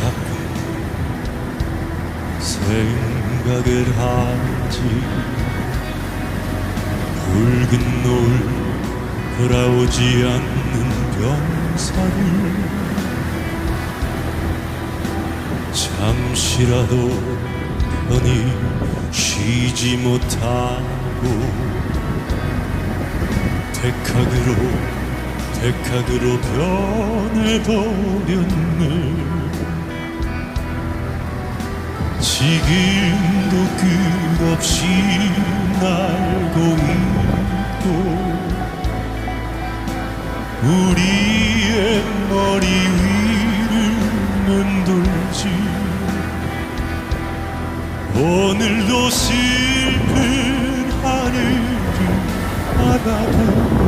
밖에 생각을 하지. 붉은 노을 돌아오지 않는 병사를 잠시라도 편히 쉬지 못하고 백학으로 백학으로 변해버렸네. 지금도 끝없이 날고 있고 우리의 머리 위를 돌지. 오늘도 슬픈 하늘을 바라보며